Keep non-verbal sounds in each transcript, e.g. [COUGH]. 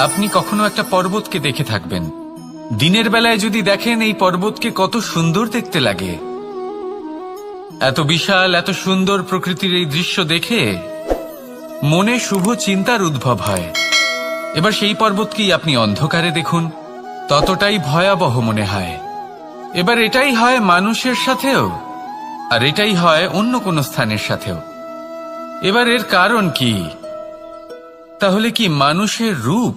আপনি কখনো একটা পর্বতকে দেখে থাকবেন। দিনের বেলায় যদি দেখেন এই পর্বতকে কত সুন্দর দেখতে লাগে। এত বিশাল, এত সুন্দর প্রকৃতির এই দৃশ্য দেখে মনে শুভ চিন্তার উদ্ভব হয়। এবার সেই পর্বতকেই আপনি অন্ধকারে দেখুন, ততটাই ভয়াবহ মনে হয়। এবার এটাই হয় মানুষের সাথেও, আর এটাই হয় অন্য কোনো স্থানের সাথেও। এবার এর কারণ কি? তাহলে কি মানুষের রূপ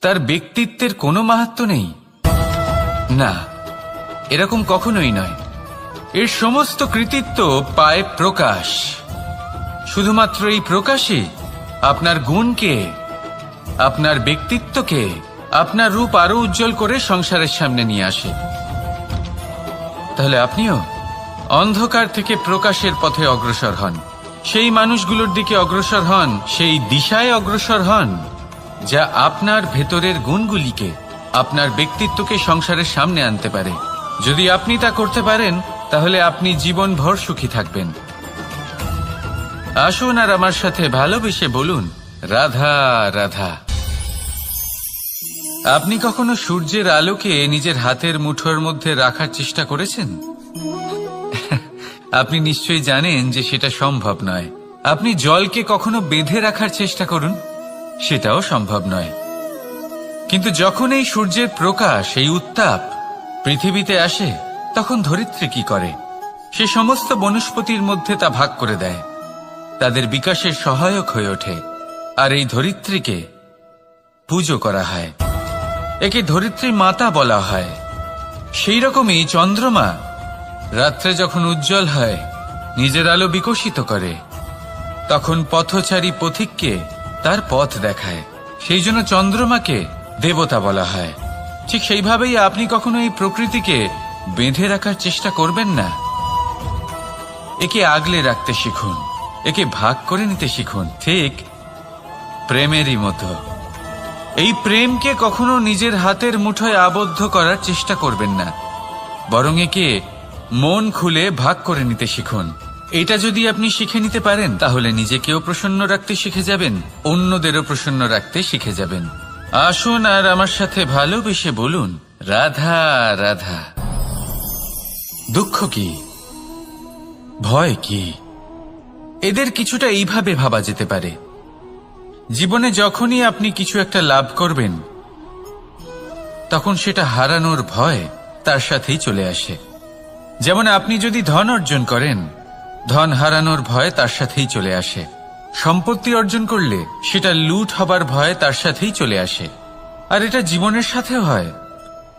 তার ব্যক্তিত্বের কোনো মাহাত্ম নেই। না, এরকম কখনোই নয়। এর সমস্ত কৃতিত্ব পায় প্রকাশ। শুধুমাত্র এই প্রকাশই আপনার গুণকে, আপনার ব্যক্তিত্বকে, আপনার রূপ আরও উজ্জ্বল করে সংসারের সামনে নিয়ে আসে। তাহলে আপনিও অন্ধকার থেকে প্রকাশের পথে অগ্রসর হন। সেই মানুষগুলোর দিকে অগ্রসর হন, সেই দিশায় অগ্রসর হন। যা আপনার ভেতরের গুণগুলিকে, আপনার ব্যক্তিত্বকে সংসারের সামনে আনতে পারে। যদি আপনি তা করতে পারেন, তাহলে আপনি জীবনভর সুখী থাকবেন। আসুন আর আমার সাথে ভালোবেসে বলুন, রাধা রাধা। আপনি কখনো সূর্যের আলোকে নিজের হাতের মুঠোর মধ্যে রাখার চেষ্টা করেছেন? [LAUGHS] আপনি নিশ্চয়ই জানেন যে সেটা সম্ভব নয়। আপনি জলকে কখনো বেঁধে রাখার চেষ্টা করুন? সেটাও সম্ভব নয়। কিন্তু যখন এই সূর্যের প্রকাশ, এই উত্তাপ পৃথিবীতে আসে, তখন ধরিত্রী কি করে? সে সমস্ত বনস্পতির মধ্যে তা ভাগ করে দেয়। তাদের বিকাশের সহায়ক হয়ে ওঠে, আর এই ধরিত্রীকে পুজো করা হয়। একে ধরিত্রী মাতা বলা হয়। সেই রকমই চন্দ্রমা রাত্রে যখন উজ্জ্বল হয়, নিজের আলো বিকশিত করে, তখন পথচারী পথিককে তার পথ দেখায়। সেই জন্য চন্দ্রমাকে দেবতা বলা হয়। ঠিক সেইভাবেই আপনি কখনো এই প্রকৃতিকে বেঁধে রাখার চেষ্টা করবেন না। একে আগলে রাখতে শিখুন, একে ভাগ করে নিতে শিখুন, ঠিক প্রেমেরই মতো। এই প্রেমকে কখনো নিজের হাতের মুঠোয় আবদ্ধ করার চেষ্টা করবেন না, বরং একে মন খুলে ভাগ করে নিতে শিখুন। এটা যদি আপনি শিখে নিতে পারেন, তাহলে নিজেকেও প্রসন্ন রাখতে শিখে যাবেন, অন্যদেরও প্রসন্ন রাখতে শিখে যাবেন। আসুন আর আমার সাথে ভালোবেসে বলুন, রাধা রাধা। দুঃখ কি? ভয় কি? এদের কিছুটা এইভাবে ভাবা যেতে পারে। জীবনে যখনই আপনি কিছু একটা লাভ করবেন, তখন সেটা হারানোর ভয় তার সাথেই চলে আসে। যেমন আপনি যদি ধন অর্জন করেন ধন হারানোর ভয় তার সাথেই চলে আসে। সম্পত্তি অর্জন করলে সেটা লুট হবার ভয় তার সাথেই চলে আসে। আর এটা জীবনের সাথেও হয়।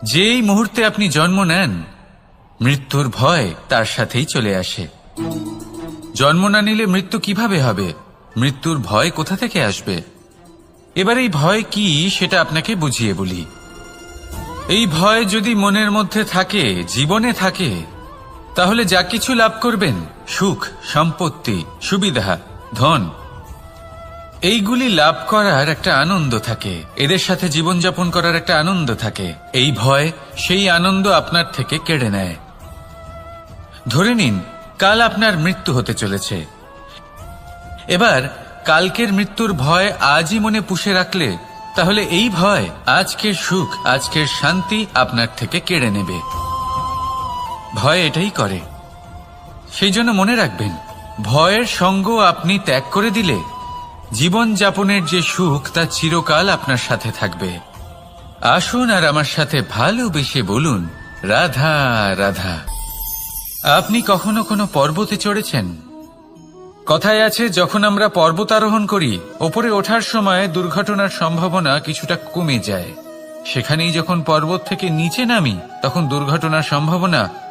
যেই মুহূর্তে আপনি জন্ম নেন, মৃত্যুর ভয় তার সাথেই চলে আসে। জন্ম না নিলে মৃত্যু কীভাবে হবে? মৃত্যুর ভয় কোথা থেকে আসবে? এবার এই ভয় কি সেটা আপনাকে বুঝিয়ে বলি। এই ভয় যদি মনের মধ্যে থাকে, জীবনে থাকে তাহলে যা কিছু লাভ করবেন, সুখ, সম্পত্তি, সুবিধা, ধন, এইগুলি লাভ করার একটা আনন্দ থাকে। এদের সাথে জীবনযাপন করার একটা আনন্দ থাকে। এই ভয়, সেই আনন্দ আপনার থেকে কেড়ে নেয়। ধরে নিন, কাল আপনার মৃত্যু হতে চলেছে। এবার, কালকের মৃত্যুর ভয় আজই মনে পুষে রাখলে, তাহলে এই ভয় আজকের সুখ, আজকের শান্তি আপনার থেকে কেড়ে নেবে। ভয় এটাই করে। সেই জন্য মনে রাখবেন, ভয়ের সঙ্গ আপনি ত্যাগ করে দিলে জীবন যাপনের যে সুখ, তা চিরকাল আপনার সাথে থাকবে। আসুন আর আমার সাথে ভালোবেসে বলুন, রাধা রাধা। আপনি কখনো কোনো পর্বতে চড়েছেন? কথায় আছে, যখন আমরা পর্বত আরোহণ করি, ওপরে ওঠার সময় দুর্ঘটনার সম্ভাবনা কিছুটা কমে যায়। সেখানেই যখন পর্বত থেকে নিচে নামি, তখন দুর্ঘটনার সম্ভাবনা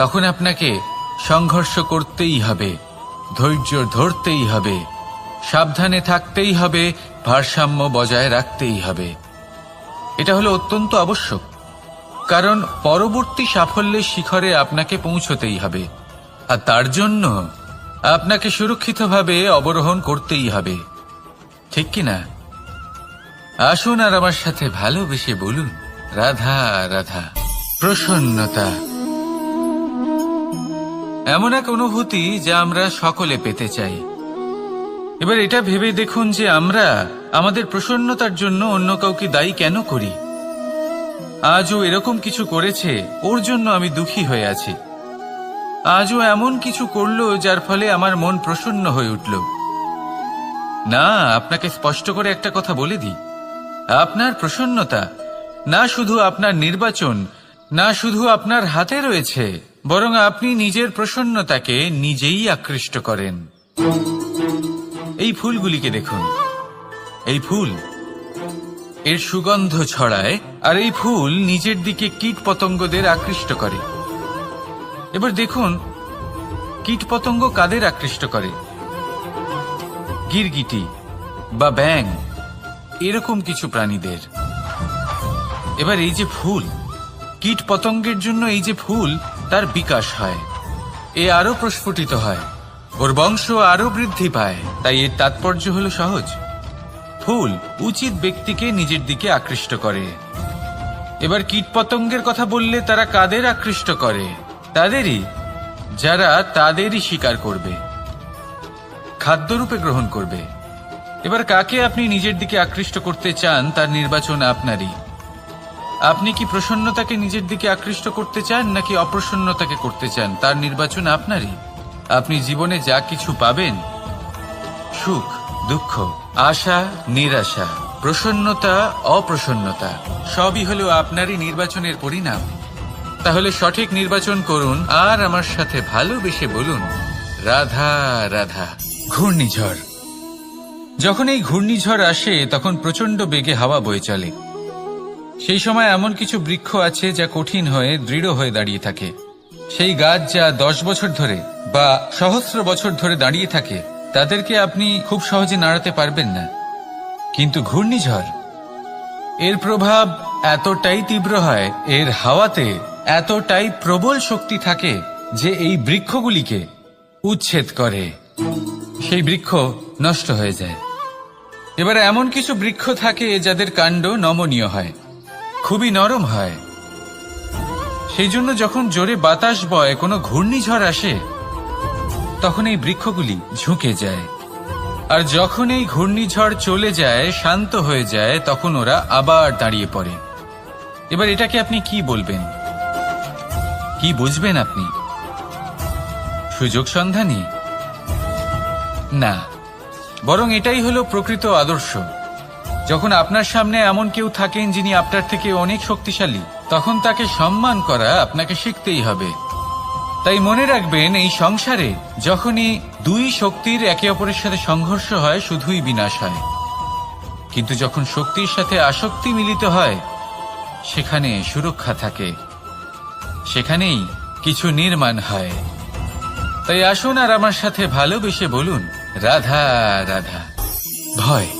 তখন আপনাকে সংঘর্ষ করতেই হবে, ধৈর্য ধরতেই হবে, সাবধানে থাকতেই হবে, ভারসাম্য বজায় রাখতেই হবে। এটা হলো অত্যন্ত আবশ্যক, কারণ পরবর্তী সাফল্যের শিখরে আপনাকে পৌঁছতেই হবে, আর তার জন্য আপনাকে সুরক্ষিতভাবে অবরোহণ করতেই হবে। ঠিক কি না? আসুন আর আমার সাথে ভালোবেসে বলুন, রাধা রাধা, প্রসন্নতা। এমন এক অনুভূতি যা আমরা সকলে পেতে চাই। এবার এটা ভেবে দেখুন যে আমরা আমাদের প্রসন্নতার জন্য অন্য কাউকে দায়ী কেন করি? আজও এরকম কিছু করেছে, ওর জন্য আমি দুঃখী হয়ে আছি। আজও এমন কিছু করল যার ফলে আমার মন প্রসন্ন হয়ে উঠল। না, আপনাকে স্পষ্ট করে একটা কথা বলে দিই। আপনার প্রসন্নতা, না শুধু আপনার নির্বাচন, না শুধু আপনার হাতে রয়েছে বরং আপনি নিজের প্রসন্নতাকে নিজেই আকৃষ্ট করেন। এই ফুলগুলিকে দেখুন। এই ফুল, এর সুগন্ধ ছড়ায়, আর এই ফুল নিজের দিকে কীট পতঙ্গদের আকৃষ্ট করে। এবার দেখুন কীট পতঙ্গ কাদের আকৃষ্ট করে? গিরগিটি বা ব্যাং এরকম কিছু প্রাণীদের। এবার এই যে ফুল কীট পতঙ্গের জন্য এই যে ফুল তার বিকাশ হয়। এ আরও প্রস্ফুটিত হয়। ওর বংশ আরও বৃদ্ধি পায়। তাই এর তাৎপর্য হলো সহজ। ফুল উচিত ব্যক্তিকে নিজের দিকে আকৃষ্ট করে। এবার কীটপতঙ্গের কথা বললে তারা কাদের আকৃষ্ট করে? তাদেরই, যারা তাদেরই শিকার করবে। খাদ্যরূপে গ্রহণ করবে। এবার কাকে আপনি নিজের দিকে আকৃষ্ট করতে চান তার নির্বাচন আপনারই। আপনি কি প্রসন্নতাকে নিজের দিকে আকৃষ্ট করতে চান নাকি অপ্রসন্নতাকে করতে চান? তার নির্বাচন আপনারই। আপনি জীবনে যা কিছু পাবেন, সুখ, দুঃখ, আশা, নিরাশা, প্রসন্নতা, অপ্রসন্নতা, সবই হলো আপনারই নির্বাচনের পরিণাম। তাহলে সঠিক নির্বাচন করুন আর আমার সাথে ভালোবেসে বলুন, রাধা রাধা, ঘূর্ণিঝড়। যখন এই ঘূর্ণিঝড় আসে, তখন প্রচণ্ড বেগে হাওয়া বয়ে চলে। সেই সময় এমন কিছু বৃক্ষ আছে যা কঠিন হয়ে, দৃঢ় হয়ে দাঁড়িয়ে থাকে। সেই গাছ যা দশ বছর ধরে বা সহস্র বছর ধরে দাঁড়িয়ে থাকে, তাদেরকে আপনি খুব সহজে নাড়াতে পারবেন না। কিন্তু ঘূর্ণিঝড়, এর প্রভাব এতটাই তীব্র হয়, এর হাওয়াতে এতটাই প্রবল শক্তি থাকে যে এই বৃক্ষগুলিকে উচ্ছেদ করে। সেই বৃক্ষ নষ্ট হয়ে যায়। এবার এমন কিছু বৃক্ষ থাকে যাদের কাণ্ড নমনীয় হয়। খুবই নরম হয়। সেই জন্য যখন জোরে বাতাস বয় কোনো ঘূর্ণিঝড় আসে, তখন এই বৃক্ষগুলি ঝুঁকে যায়। আর যখন এই ঘূর্ণিঝড় চলে যায়, শান্ত হয়ে যায়, তখন ওরা আবার দাঁড়িয়ে পড়ে। এবার এটাকে আপনি কি বলবেন? কি বুঝবেন আপনি? সুযোগ সন্ধানী? না। বরং এটাই হলো প্রকৃত আদর্শ। যখন আপনার সামনে এমন কেউ থাকেন যিনি আপনার থেকে অনেক শক্তিশালী, তখন তাকে সম্মান করা আপনাকে শিখতেই হবে। তাই মনে রাখবেন, এই সংসারে যখনই দুই শক্তির একে অপরের সাথে সংঘর্ষ হয়, শুধুই বিনাশ হয়। কিন্তু যখন শক্তির সাথে আসক্তি মিলিত হয়, সেখানে সুরক্ষা থাকে। সেখানেই কিছু নির্মাণ হয়। তাই আসুন আর আমার সাথে ভালোবেসে বলুন, রাধা রাধা। ভয়।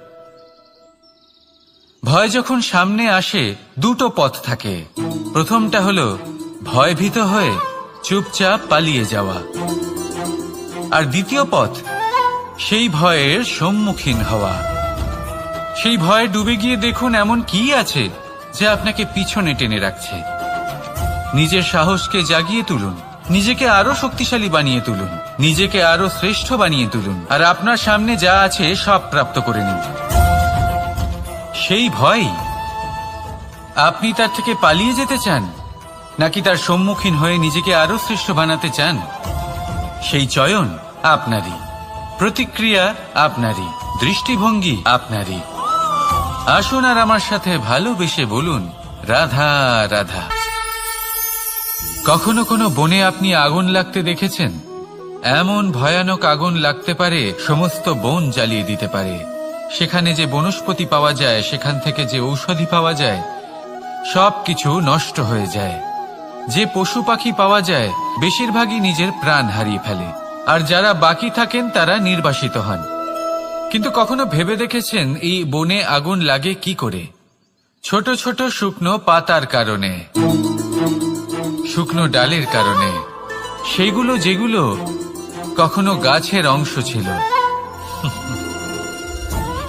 ভয় যখন সামনে আসে, দুটো পথ থাকে। প্রথমটা হলো ভয়ভীত হয়ে চুপচাপ পালিয়ে যাওয়া। আর দ্বিতীয় পথ, সেই ভয়ের সম্মুখীন হওয়া। সেই ভয়ে ডুবে গিয়ে দেখুন এমন কি আছে যা আপনাকে পিছনে টেনে রাখছে। নিজের সাহসকে জাগিয়ে তুলুন, নিজেকে আরও শক্তিশালী বানিয়ে তুলুন, নিজেকে আরও শ্রেষ্ঠ বানিয়ে তুলুন, আর আপনার সামনে যা আছে সব প্রাপ্ত করে নিন। সেই ভয়? আপনি তার থেকে পালিয়ে যেতে চান? নাকি তার সম্মুখীন হয়ে নিজেকে আরও শ্রেষ্ঠ বানাতে চান? সেই চয়ন আপনারই। প্রতিক্রিয়া আপনারই। দৃষ্টিভঙ্গি আপনারই। আসুন আর আমার সাথে ভালোবেসে বলুন, রাধা রাধা। কখনো কোনো বনে আপনি আগুন লাগতে দেখেছেন? এমন ভয়ানক আগুন লাগতে পারে, সমস্ত বন জ্বালিয়ে দিতে পারে। সেখানে যে বনস্পতি পাওয়া যায়, সেখান থেকে যে ঔষধি পাওয়া যায়, সব কিছু নষ্ট হয়ে যায়। যে পশু পাখি পাওয়া যায়, বেশিরভাগই নিজের প্রাণ হারিয়ে ফেলে। আর যারা বাকি থাকেন, তারা নির্বাসিত হন। কিন্তু কখনো ভেবে দেখেছেন, এই বনে আগুন লাগে কি করে? ছোট ছোট শুকনো পাতার কারণে, শুকনো ডালের কারণে। সেইগুলো যেগুলো কখনো গাছের অংশ ছিল।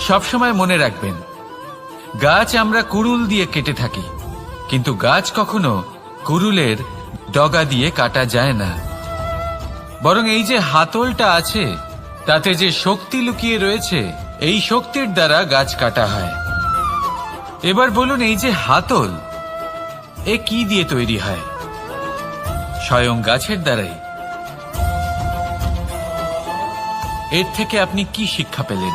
সবসময় মনে রাখবেন, গাছ আমরা কুড়ুল দিয়ে কেটে থাকি, কিন্তু গাছ কখনো কুড়ুলের ডগা দিয়ে কাটা যায় না। বরং এই যে হাতলটা আছে, তাতে যে শক্তি লুকিয়ে রয়েছে, এই শক্তির দ্বারা গাছ কাটা হয়। এবার বলুন, এই যে হাতল, এ কি দিয়ে তৈরি হয়? স্বয়ং গাছের দ্বারাই। এর থেকে আপনি কি শিক্ষা পেলেন?